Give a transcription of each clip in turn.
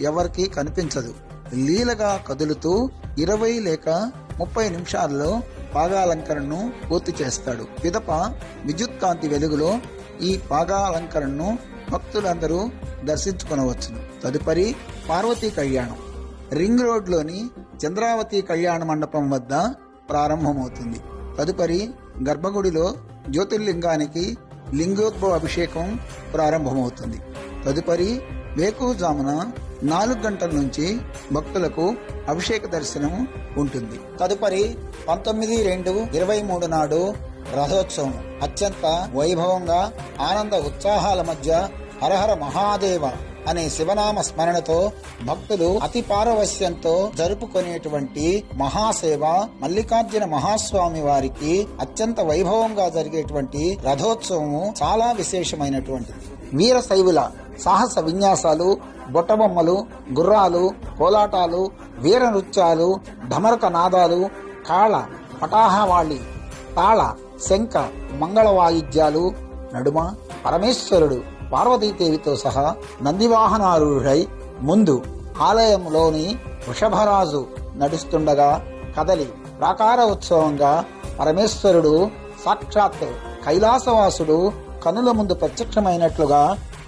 ఎవరికీ కనిపించదు. లీలగా కదులుతూ ఇరవై లేక ముప్పై నిమిషాల్లో పాగాలంకరణను పూర్తి చేస్తాడు. పిదప విద్యుత్కాంతి వెలుగులో ఈ పాగాలంకరణను భక్తులందరూ దర్శించుకొనవచ్చును. తదుపరి పార్వతీ కళ్యాణం. రింగ్ రోడ్లోని చంద్రావతి కళ్యాణ మండపం వద్ద ప్రారంభమవుతుంది. తదుపరి గర్భగుడిలో జ్యోతిర్లింగానికి లింగోద్భవ అభిషేకం ప్రారంభమవుతుంది. తదుపరి వేకువజామున నాలుగు గంటల నుంచి భక్తులకు అభిషేక దర్శనం ఉంటుంది. తదుపరి పంతొమ్మిది రెండు ఇరవై మూడు నాడు రథోత్సవం. అత్యంత వైభవంగా ఆనంద ఉత్సాహాల మధ్య హరహర మహాదేవ అనే శివనామ స్మరణతో భక్తులు అతి పారవశ్యంతో జరుపుకునేటువంటి మహాసేవ మల్లికార్జున మహాస్వామి వారికి అత్యంత వైభవంగా జరిగేటువంటి రథోత్సవము చాలా విశేషమైనటువంటిది. వీర శైవుల సాహస విన్యాసాలు బొట్టబొమ్మలు గుర్రాలు కోలాటాలు వీర నృత్యాలు ఢమరక నాదాలు కాళ పటాహవాళి తాళ శంఖ మంగళ వాయిద్యాలు నడుమ పరమేశ్వరుడు పార్వతీదేవితో సహా నందివాహనారూఢై ముందు ఆలయంలోని వృషభరాజు నడుస్తుండగా కదలి ప్రాకార ఉత్సవంగా పరమేశ్వరుడు సాక్షాత్ కైలాసవాసుడు కనుల ముందు ప్రత్యక్షమైనట్లుగా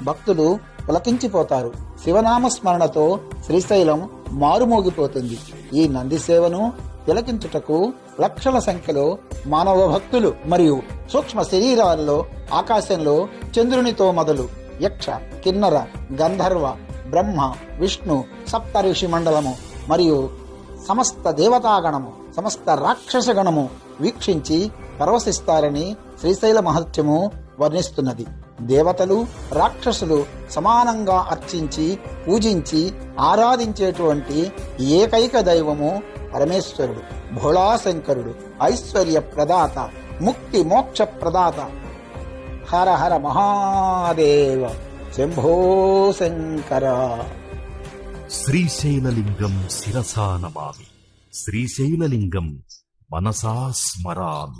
భక్తులు పులకించిపోతారు. శివనామ స్మరణతో శ్రీశైలం మారుమోగిపోతుంది. ఈ నంది సేవను తిలకించుటకు లక్షల సంఖ్యలో మానవ భక్తులు మరియు సూక్ష్మ శరీరాల్లో ఆకాశంలో చంద్రునితో మొదలు యక్ష కిన్నర గంధర్వ బ్రహ్మ విష్ణు సప్త ఋషి మండలము మరియు సమస్త దేవతాగణము సమస్త రాక్షసగణము వీక్షించి పరవశిస్తారని శ్రీశైల మహత్యము వర్ణిస్తున్నది. దేవతలు రాక్షసులు సమానంగా అర్చించి పూజించి ఆరాధించేటువంటి ఏకైక దైవము పరమేశ్వరుడు భోళాశంకరుడు ఐశ్వర్య ప్రదాత ముక్తి మోక్ష ప్రదాత హర హర మహాదేవ శంభో శంకర. శ్రీశైలలింగం శిరసా నమామి. శ్రీశైలలింగం మనసా స్మరామి.